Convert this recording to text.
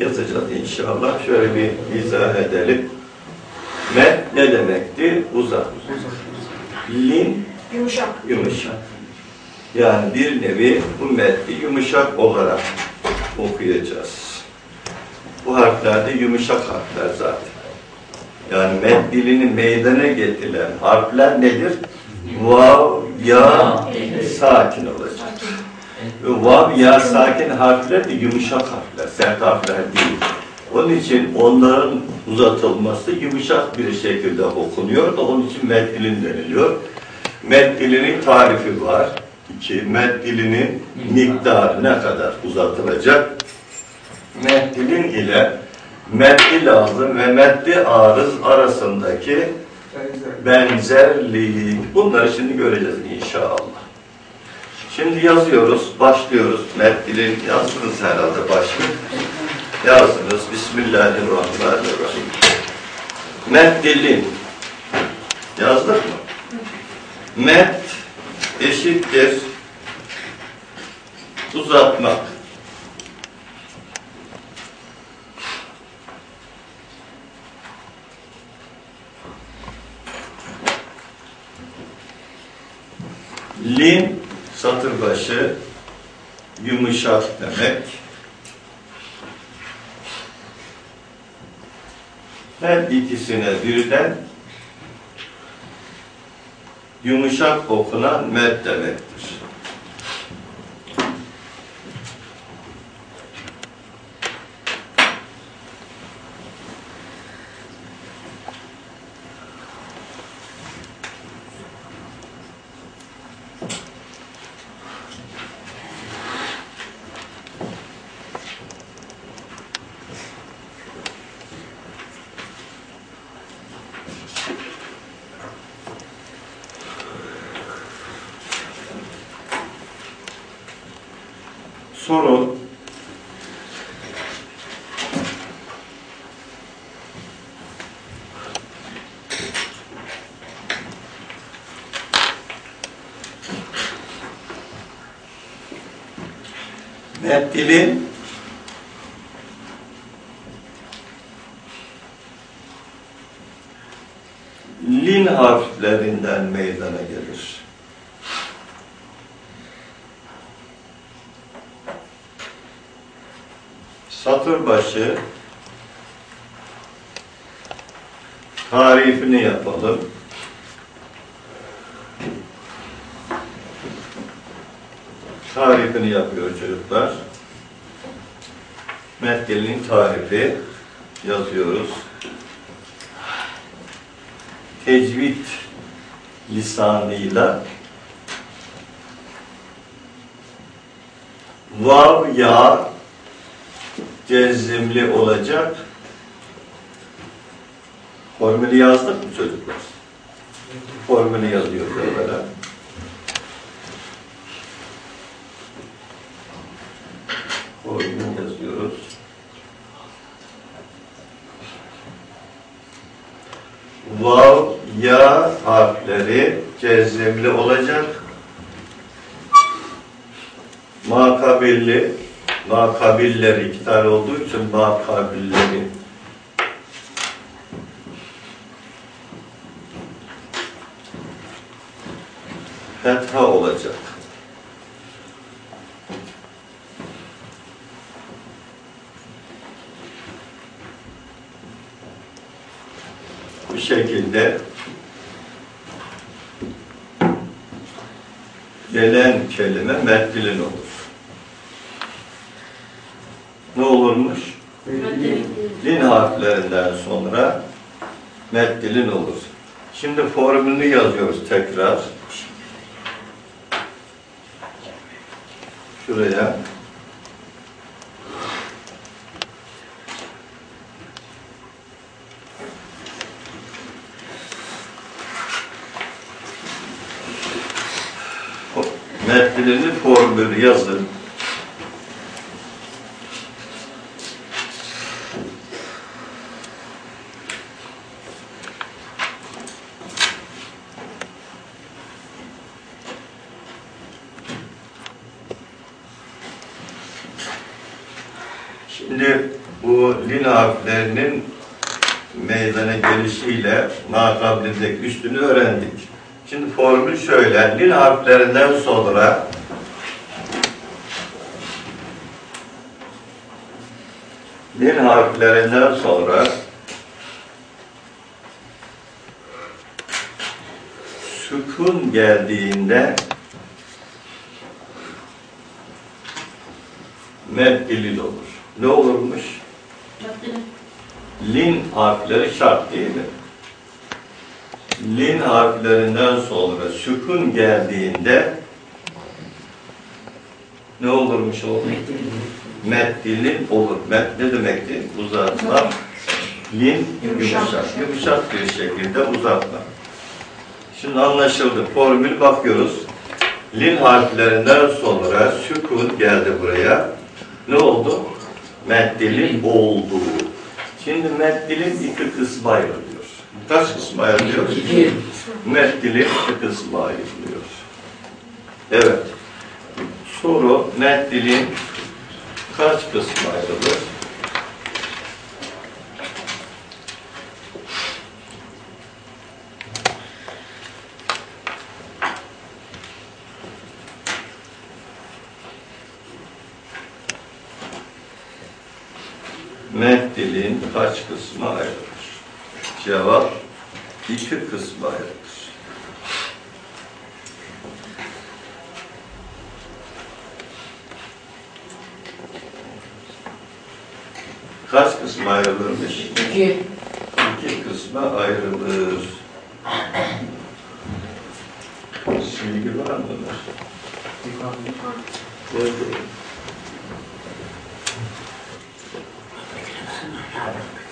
yazacağız inşallah. Şöyle bir izah edelim. Med ne demekti? Uzak. Lin Yumuşak. yumuşak. Yani bir nevi bu metni yumuşak olarak okuyacağız. Bu harfler de yumuşak harfler zaten. Yani med dilini meydana getirilen harfler nedir? Vav, ya, sakin olacak. Ve Vav, ya, sakin harfler de yumuşak harfler, sert harfler değil. Onun için onların uzatılması yumuşak bir şekilde okunuyor da onun için med dilin deniliyor. Med dilinin tarifi var. İki, med dilinin miktarı ne kadar uzatılacak? Med dilin ile meddi lazım ve meddi arız arasındaki benzerlik. Bunları şimdi göreceğiz inşallah. Şimdi yazıyoruz, başlıyoruz. Meddilin yazdınız herhalde başlık. Yazdınız. Bismillahirrahmanirrahim. Meddilin. Yazdık mı? Med eşittir uzatmak. Lin satır başı yumuşak demek. Her ikisine birden yumuşak okunan med demektir. Soru Meddilin lin harflerinden meydana gelir. Satır başı tarifini yapalım. Tarifini yapıyor çocuklar. Metkel'in tarifi yazıyoruz. Tecvid lisanıyla vav ya cezimli olacak. Formülü yazdık mı çocuklar? Formülü yazıyoruz evvela. Formülü yazıyoruz. Vav, ya harfleri cezimli olacak. Makabilli, makabilleri, iki tane olduğu için makabilleri fetha olacak. Bu şekilde gelen kelime meddilin olur. Ne olurmuş? Lin harflerinden sonra meddilin olur. Şimdi formülünü yazıyoruz tekrar. Şuraya. Meddilinin formülü yazın. Şimdi bu lin harflerinin meydana gelişiyle makabilindeki üstünü öğrendik. Şimdi formül şöyle, lin harflerinden sonra lin harflerinden sonra sükun geldiğinde meddilil olur. Ne olurmuş? Lin harfleri şart değil mi? Lin harflerinden sonra sükun geldiğinde ne olurmuş o? Meddilin olur. Met ne demekti? Uzatma. Lin yumuşak. Yumuşak bir şekilde uzatma. Şimdi anlaşıldı. Formül bakıyoruz. Lin harflerinden sonra sükun geldi buraya. Ne oldu? Meddilin oldu. Şimdi meddilin iki kısma ayrılıyor. Kaç kısma ayrılıyor? Meddilin iki kısma ayrılıyor. Evet. Soru meddilin kaç kısma ayrılır? Meddilin kaç kısma ayrılır? Cevap iki kısma ayrılır. Kaç kısma ayrılırmış? İki. İki kısma ayrılır. Silgi var mı? Evet. Thank you.